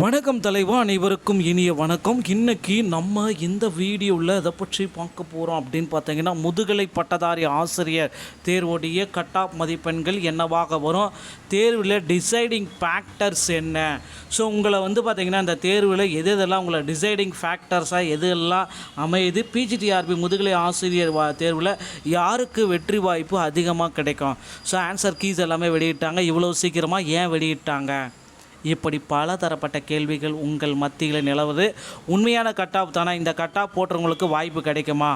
வணக்கம் தலைவா அனைவருக்கும் இனிய வணக்கம். இன்னைக்கு நம்ம இந்த வீடியோவில் எதை பற்றி பார்க்க போகிறோம் அப்படின்னு பார்த்தீங்கன்னா முதுகலை பட்டதாரி ஆசிரியர் தேர்வுடைய கட் ஆஃப் மதிப்பெண்கள் என்னவாக வரும் தேர்வில் டிசைடிங் ஃபேக்டர்ஸ் என்ன? ஸோ உங்களை வந்து பார்த்திங்கன்னா இந்த தேர்வில் எது எதெல்லாம் உங்களை டிசைடிங் ஃபேக்டர்ஸாக எது எல்லாம் அமையுது பிஜிடிஆர்பி முதுகலை ஆசிரியர் வா தேர்வில் யாருக்கு வெற்றி வாய்ப்பு அதிகமாக கிடைக்கும்? ஸோ ஆன்சர் கீஸ் எல்லாமே வெளியிட்டாங்க. இவ்வளோ சீக்கிரமாக ஏன் வெளியிட்டாங்க? இப்படி பல தரப்பட்ட கேள்விகள் உங்கள் மத்தியில் நிலவுது. உண்மையான கட் ஆஃப் தானே? இந்த கட் ஆஃப் போட்டுறவங்களுக்கு வாய்ப்பு கிடைக்குமா?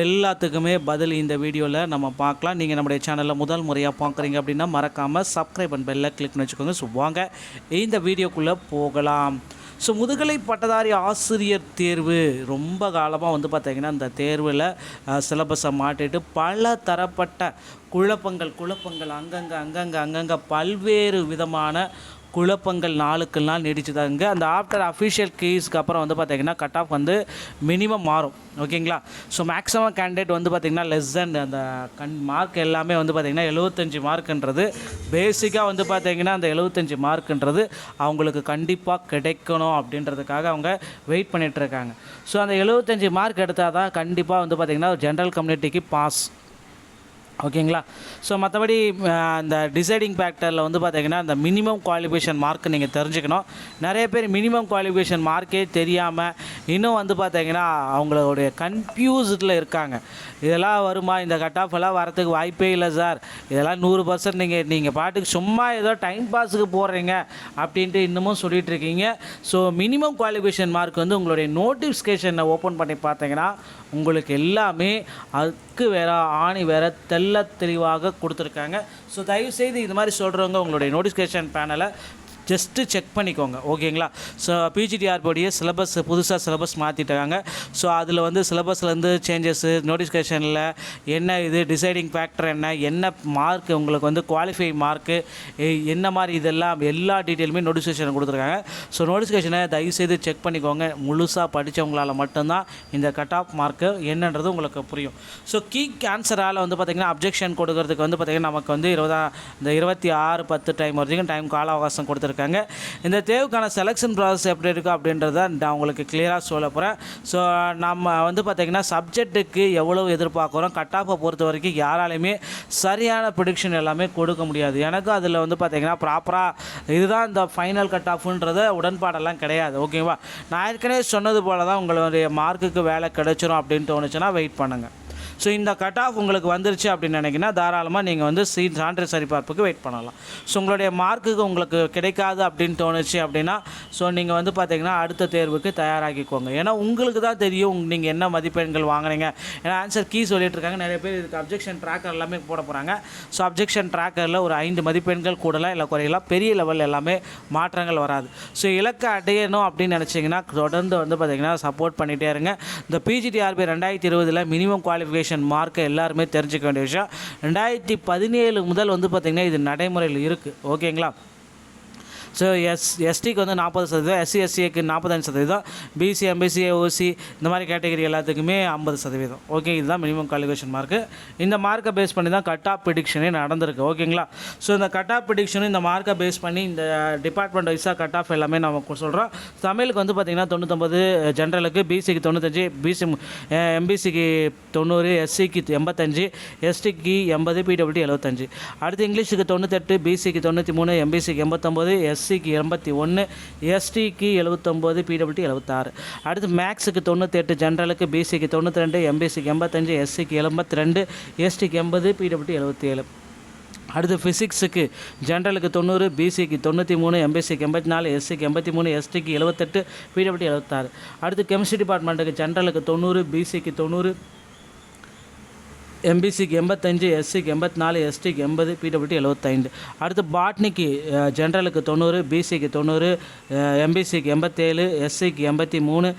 எல்லாத்துக்குமே பதில் இந்த வீடியோவில் நம்ம பார்க்கலாம். நீங்கள் நம்முடைய சேனலில் முதல் முறையாக பார்க்குறீங்க அப்படின்னா மறக்காமல் சப்ஸ்கிரைப் அண்ட் பெல்லை கிளிக் பண்ணி வச்சுக்கோங்க. ஸோ வாங்க இந்த வீடியோக்குள்ளே போகலாம். ஸோ முதுகலை பட்டதாரி ஆசிரியர் தேர்வு ரொம்ப காலமாக வந்து பார்த்திங்கன்னா இந்த தேர்வில் சிலபஸை மாட்டிட்டு பல தரப்பட்ட குழப்பங்கள் குழப்பங்கள் அங்கங்கே அங்கங்கே அங்கங்கே பல்வேறு விதமான குழப்பங்கள் நாளுக்கு நாள் நீடிச்சுதாங்க அந்த ஆஃப்டர் அஃபிஷியல் கேஸ்க்கு அப்புறம் வந்து பார்த்திங்கன்னா கட் ஆஃப் வந்து மினிமம் மாறும். ஓகேங்களா ஸோ மேக்ஸிமம் கேண்டிடேட் வந்து பார்த்திங்கன்னா லெஸ் தென் அந்த கண் மார்க் எல்லாமே வந்து பார்த்திங்கன்னா எழுபத்தஞ்சி மார்க்குன்றது பேசிக்காக வந்து பார்த்திங்கன்னா அந்த எழுபத்தஞ்சி மார்க்குன்றது அவங்களுக்கு கண்டிப்பாக கிடைக்கணும் அப்படின்றதுக்காக அவங்க வெயிட் பண்ணிகிட்ருக்காங்க இருக்காங்க. ஸோ அந்த எழுபத்தஞ்சி மார்க் எடுத்தால் தான் கண்டிப்பாக வந்து பார்த்திங்கன்னா ஜென்ரல் கம்யூனிட்டிக்கு பாஸ் ஓகேங்களா? ஸோ மற்றபடி அந்த டிசைடிங் ஃபேக்டரில் வந்து பார்த்தீங்கன்னா அந்த மினிமம் குவாலிஃபிகேஷன் மார்க் நீங்கள் தெரிஞ்சுக்கணும். நிறைய பேர் மினிமம் குவாலிஃபிகேஷன் மார்க்கே தெரியாமல் இன்னும் வந்து பார்த்தீங்கன்னா அவங்களுடைய கன்ஃபியூஸ்டில் இருக்காங்க. இதெல்லாம் வருமா? இந்த கட் ஆஃப் எல்லாம் வரத்துக்கு வாய்ப்பே இல்லை சார் இதெல்லாம் நூறு பர்சன்ட் நீங்கள் நீங்கள் பாட்டுக்கு சும்மா ஏதோ டைம் பாஸுக்கு போடுறீங்க அப்படின்ட்டு இன்னமும் சொல்லிகிட்டு இருக்கீங்க. ஸோ மினிமம் குவாலிஃபிகேஷன் மார்க் வந்து உங்களுடைய நோட்டிஃபிகேஷனை ஓப்பன் பண்ணி பார்த்தீங்கன்னா உங்களுக்கு எல்லாமே அதுக்கு வேற ஆணி வேற தெள்ள தெளிவாக கொடுத்துருக்காங்க. ஸோ தயவுசெய்து இது மாதிரி சொல்கிறவங்க உங்களுடைய நோட்டிஃபிகேஷன் பேனலை ஜஸ்ட்டு செக் பண்ணிக்கோங்க ஓகேங்களா ஸோ பிஜிடிஆர்போடைய சிலபஸ் புதுசாக சிலபஸ் மாற்றிட்டாங்க ஸோ அதில் வந்து சிலபஸ்லேருந்து சேஞ்சஸ்ஸு நோட்டிஃபிகேஷனில் என்ன இது டிசைடிங் ஃபேக்டர் என்ன என்ன மார்க் உங்களுக்கு வந்து குவாலிஃபை மார்க்கு என்ன மாதிரி இதெல்லாம் எல்லா டீட்டெயிலுமே நோட்டிஃபிகேஷன் கொடுத்துருக்காங்க. ஸோ நோட்டிஃபிகேஷனை தயவுசெய்து செக் பண்ணிக்கோங்க. முழுசாக படித்தவங்களால் மட்டும்தான் இந்த கட் ஆஃப் மார்க்கு என்னன்றது உங்களுக்கு புரியும். ஸோ கீ கேன்சரால் வந்து பார்த்திங்கன்னா அப்ஜெக்ஷன் கொடுக்கறதுக்கு வந்து பார்த்திங்கன்னா நமக்கு வந்து இருபதா இந்த இருபத்தி ஆறு பத்து டைம் வரைக்கும் டைம் கால அவகாசம் கொடுத்துருக்கு கொடுத்துருக்காங்க இந்த தேர்வுக்கான செலெக்ஷன் ப்ராசஸ் எப்படி இருக்கும் அப்படின்றத நான் உங்களுக்கு கிளியராக சொல்ல போகிறேன் ஸோ நம்ம வந்து பார்த்திங்கன்னா சப்ஜெக்ட்டுக்கு எவ்வளோ எதிர்பார்க்குறோம்? கட் ஆஃபை பொறுத்த வரைக்கும் யாராலையுமே சரியான ப்ரிடிக்ஷன் எல்லாமே கொடுக்க முடியாது. எனக்கும் அதில் வந்து பார்த்திங்கன்னா ப்ராப்பராக இதுதான் இந்த ஃபைனல் கட் ஆஃப்ன்றத உடன்பாடெல்லாம் கிடையாது. ஓகேவா நான் ஏற்கனவே சொன்னது போல தான் உங்களுடைய மார்க்குக்கு வேலை கிடைச்சிரும் அப்படின்னு தோணுச்சுன்னா வெயிட் பண்ணுங்கள் ஸோ இந்த கட் ஆஃப் உங்களுக்கு வந்துருச்சு அப்படின்னு நினைக்கினா தாராளமாக நீங்கள் வந்து சீ சரிபார்ப்புக்கு வெயிட் பண்ணலாம். ஸோ உங்களுடைய மார்க்குக்கு உங்களுக்கு கிடைக்காது அப்படின்னு தோணுச்சு அப்படின்னா ஸோ நீங்கள் வந்து பார்த்தீங்கன்னா அடுத்த தேர்வுக்கு தயாராகிக்கோங்க. ஏன்னா உங்களுக்கு தான் தெரியும் நீங்கள் என்ன மதிப்பெண்கள் வாங்குறீங்க ஏன்னா ஆன்சர் கீ சொல்லிட்டு இருக்காங்க. நிறைய பேர் இதுக்கு அப்ஜெக்ஷன் ட்ராக்கர் எல்லாமே போட போகிறாங்க ஸோ அப்ஜெக்ஷன் ட்ராக்கரில் ஒரு ஐந்து மதிப்பெண்கள் கூடலாம் இல்லை குறையலாம். பெரிய லெவல் எல்லாமே மாற்றங்கள் வராது. ஸோ இலக்கை அடையணும் அப்படின்னு நினச்சிங்கன்னா தொடர்ந்து வந்து பார்த்தீங்கன்னா சப்போர்ட் பண்ணிகிட்டே இருங்க. இந்த பிஜிடிஆர்பி ரெண்டாயிரத்தி இருபதில் மினிமம் குவாலிஃபிகேஷன் மார்க்கை எல்லாருமே தெரிஞ்சுக்க வேண்டிய விஷயம். ரெண்டாயிரத்தி பதினேழு முதல் வந்து பார்த்திங்கன்னா இது நடைமுறையில் இருக்குது ஓகேங்களா ஸோ எஸ் எஸ்டிக்கு வந்து நாற்பது சதவீதம் எஸ்சி எஸ்சிக்கு நாற்பத்தஞ்சு சதவீதம் பிசி எம்பிசி ஓசி இந்த மாதிரி கேட்டகரி எல்லாத்துக்குமே ஐம்பது சதவீதம். ஓகே இதுதான் மினிமம் குவாலிஃபிகேஷன் மார்க்கு இந்த மார்க்கை பேஸ் பண்ணி தான் கட் ஆஃப் ப்ரிடிக்ஷனே நடந்திருக்கு. ஓகேங்களா ஸோ இந்த கட் ஆஃப் ப்ரிடிக்ஷனும் இந்த மார்க்கை பேஸ் பண்ணி இந்த டிபார்ட்மெண்ட் வைஸாக கட் ஆஃப் எல்லாமே நம்ம சொல்கிறோம் தமிழுக்கு வந்து பார்த்திங்கன்னா தொண்ணூத்தொம்பது ஜென்ரலுக்கு பிசிக்கு தொண்ணூத்தஞ்சு பிசி எம்பிசிக்கு தொண்ணூறு எஸ்சிக்கு எண்பத்தஞ்சு எஸ்டிக்கு எண்பது பிடபிள்யூ எழுபத்தஞ்சு அடுத்து இங்கிலீஷுக்கு தொண்ணூத்தெட்டு பிசிக்கு தொண்ணூற்றி மூணு எம்பிசிக்கு எண்பத்தொம்போது எஸ்சிக்கு எண்பத்தி ஒன்று எஸ்டிக்கு எழுபத்தொம்போது பிடபிள்யூடி எழுபத்தாறு அடுத்து மேக்ஸுக்கு தொண்ணூத்தெட்டு ஜென்ரலுக்கு பிசிக்கு தொண்ணூற்றி ரெண்டு எம்பிசிக்கு எண்பத்தஞ்சு எஸ்சிக்கு எண்பத்தி ரெண்டு எஸ்டிக்கு எண்பது பிடபிள்யூடி எழுபத்தி ஏழு அடுத்து ஃபிசிக்ஸுக்கு ஜென்ரலுக்கு தொண்ணூறு பிசிக்கு தொண்ணூற்றி மூணு எம்பிசிக்கு எண்பத்தி நாலு எஸ்சிக்கு எண்பத்தி மூணு எஸ்டிக்கு எழுபத்தெட்டு பிடபிள்யூடி எழுபத்தாறு அடுத்து கெமிஸ்ட்ரி டிபார்ட்மெண்ட்டுக்கு ஜென்ரலுக்கு தொண்ணூறு பிசிக்கு தொண்ணூறு எம்பிசிக்கு எண்பத்தஞ்சு எஸ்சிக்கு எண்பத்தி நாலு எஸ்டிக்கு எண்பது பிடபிள்யூடி எழுபத்தைந்து அடுத்து பாட்னிக்கு ஜென்ரலுக்கு தொண்ணூறு பிசிக்கு தொண்ணூறு எம்பிசிக்கு எண்பத்தேழு எஸ்சிக்கு எண்பத்தி மூணு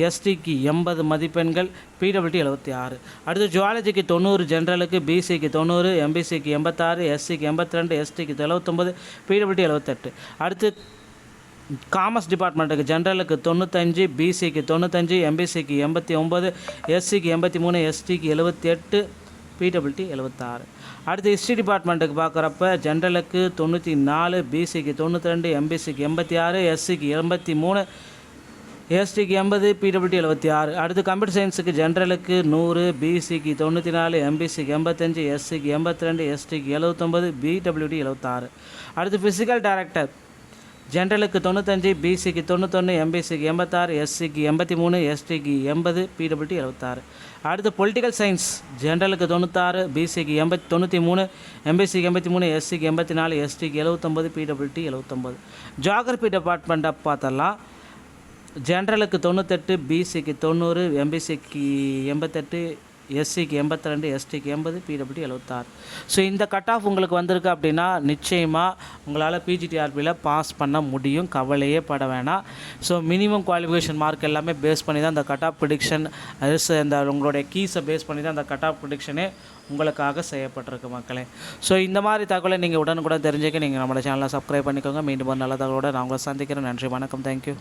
எஸ்டிக்கு எண்பது மதிப்பெண்கள் பிடபிள்யூடி எழுபத்தி ஆறு அடுத்து ஜுவாலஜிக்கு தொண்ணூறு ஜென்ரலுக்கு பிசிக்கு தொண்ணூறு எம்பிசிக்கு எண்பத்தாறு எஸ்சிக்கு எண்பத்தி ரெண்டு எஸ்டிக்கு எழுபத்தொம்பது பிடபிள்யூடி எழுபத்தெட்டு அடுத்து காமர்ஸ் டிபார்ட்மெண்ட்டுக்கு ஜென்ரலுக்கு தொண்ணூத்தஞ்சு பிசிக்கு தொண்ணூத்தஞ்சு எம்பிசிக்கு எண்பத்தி ஒம்பது எஸ்சிக்கு எண்பத்தி மூணு எஸ்டிக்கு எழுபத்தி எட்டு பிடபிள்டி எழுபத்தாறு அடுத்து ஹிஸ்ட்ரி டிபார்ட்மெண்ட்டுக்கு பார்க்குறப்ப ஜென்ரலுக்கு தொண்ணூற்றி நாலு பிசிக்கு தொண்ணூற்றி ரெண்டு எம்பிசிக்கு எண்பத்தி ஆறு எஸ்சிக்கு எண்பத்தி மூணு எஸ்டிக்கு எண்பது பிடபிள்டி எழுபத்தி ஆறு. அடுத்து கம்ப்யூட்டர் சயின்ஸுக்கு ஜென்ரலுக்கு நூறு பிசிக்கு தொண்ணூற்றி நாலு எம்பிசிக்கு எண்பத்தஞ்சு எஸ்சிக்கு எண்பத்தி ரெண்டு எஸ்டிக்கு எழுபத்தொம்பது பிடபிள்யூடி எழுபத்தாறு அடுத்து ஃபிசிக்கல் டேரக்டர் ஜென்ரலுக்கு தொண்ணூத்தஞ்சு பிசிக்கு தொண்ணூத்தொன்று எம்பிசிக்கு எண்பத்தாறு எஸ்சிக்கு எண்பத்தி மூணு எஸ்டிக்கு எண்பது பிடபிள்யூடி எழுபத்தாறு அடுத்து பொலிட்டிக்கல் சயின்ஸ் ஜென்ரலுக்கு தொண்ணூத்தாறு பிசிக்கு எண்பத்தி தொண்ணூற்றி மூணு எம்பிசிக்கு எண்பத்தி மூணு எஸ்சிக்கு எண்பத்தி நாலு எஸ்டிக்கு எழுபத்தொம்பது பிடபிள்யூடி எழுபத்தொம்பது ஜாகிரபி டிபார்ட்மெண்ட்டை பார்த்தலாம். ஜென்ரலுக்கு தொண்ணூத்தெட்டு பிசிக்கு தொண்ணூறு எம்பிசிக்கு எண்பத்தெட்டு எஸ்சிக்கு எண்பத்தி ரெண்டு எஸ்டிக்கு எண்பது பிடபிள்யூ எழுபத்தாறு ஸோ இந்த கட் ஆஃப் உங்களுக்கு வந்திருக்கு அப்படின்னா நிச்சயமாக உங்களால் பிஜிடிஆர்பியில் பாஸ் பண்ண முடியும். கவலையே பட வேணாம். ஸோ மினிமம் குவாலிஃபிகேஷன் மார்க் எல்லாமே பேஸ் பண்ணி தான் அந்த கட் ஆஃப் ப்ரிடிக்ஷன் இந்த உங்களுடைய கீஸை பேஸ் பண்ணி தான் அந்த கட் ஆஃப் ப்ரிடிக்ஷனே உங்களுக்காக செய்யப்பட்டிருக்கு மக்களே. ஸோ இந்த மாதிரி தகவலை நீங்கள் உடனுக்குடன் தெரிஞ்சுக்க நீங்கள் நம்மளோட சேனலை சப்ஸ்கிரைப் பண்ணிக்கோங்க. மீண்டும் ஒரு நல்ல தகவலோட நான் உங்களை சந்திக்கிறேன். நன்றி வணக்கம். தேங்க்யூ